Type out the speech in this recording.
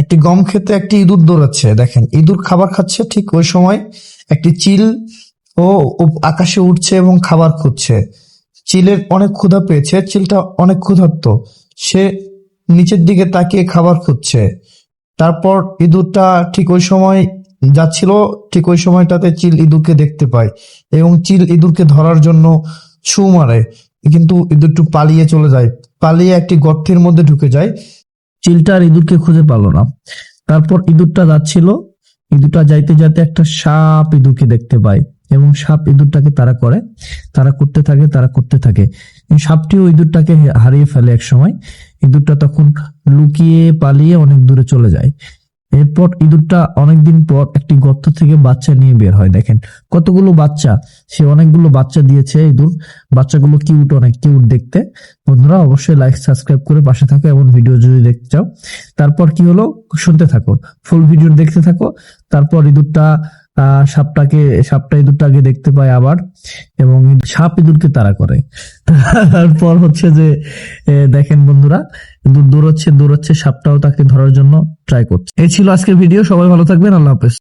একটি গম খেতে একটি ইঁদুর দৌড়াচ্ছে, দেখেন। ইঁদুর খাবার খাচ্ছে ঠিক ওই সময় একটি চিল ও আকাশে উঠছে এবং খাবার খুঁজছে। চিলের অনেক ক্ষুধা পেয়েছে, চিলটা অনেক ক্ষুধার্ত। সে নিচের দিকে তাকিয়ে খাবার খুঁজছে। তারপর ইঁদুরটা ঠিক ওই সময় যাচ্ছিল, ঠিক ওই সময়টাতে চিল ইঁদুরকে দেখতে পায় এবং চিল ইঁদুরকে ধরার জন্য ছু মারে। কিন্তু ইঁদুরটু পালিয়ে চলে যায়, পালিয়ে একটি গর্তের মধ্যে ঢুকে যায়। চিলটা আর ইঁদুরকে খুঁজে পালো না। তারপর ইঁদুরটা যাচ্ছিল। ইঁদুরটা যাইতে যাইতে একটা সাপ ইঁদুরকে দেখতে পায় এবং সাপ ইঁদুরটাকে তারা করে। তারা করতে থাকে, তারা করতে থাকে। সাপটিও ইঁদুরটাকে হারিয়ে ফেলে এক সময় ইঁদুরটা তখন লুকিয়ে পালিয়ে অনেক দূরে চলে যায়। এরপর ইঁদুরটা অনেকদিন পর একটি গর্ত থেকে বাচ্চা নিয়ে বের হয়, দেখেন। কতগুলো বাচ্চা? সে অনেকগুলো বাচ্চা দিয়েছে ইঁদুর। বাচ্চাগুলো কিউট অনেক কিউট দেখতে। বন্ধুরা, অবশ্যই লাইক সাবস্ক্রাইব করে পাশে থাকো, এমন ভিডিও যদি দেখতে চাও। তারপর কি হলো? শুনতে থাকো। ফুল ভিডিও দেখতে থাকো। তারপর ইঁদুরটা সাপটাকে, সাপটা ইঁদুরটাকে দেখতে পায় আবার এবং সাপ ইঁদুরকে তারা করে। তারপর হচ্ছে যে দেখেন বন্ধুরা, ইঁদুর দৌড়াচ্ছে দৌড়াচ্ছে, সাপটাও তাকে ধরার জন্য ট্রাই করছে। এ ছিল আজকের ভিডিও সবাই ভালো থাকবেন, আল্লাহ হাফেজ।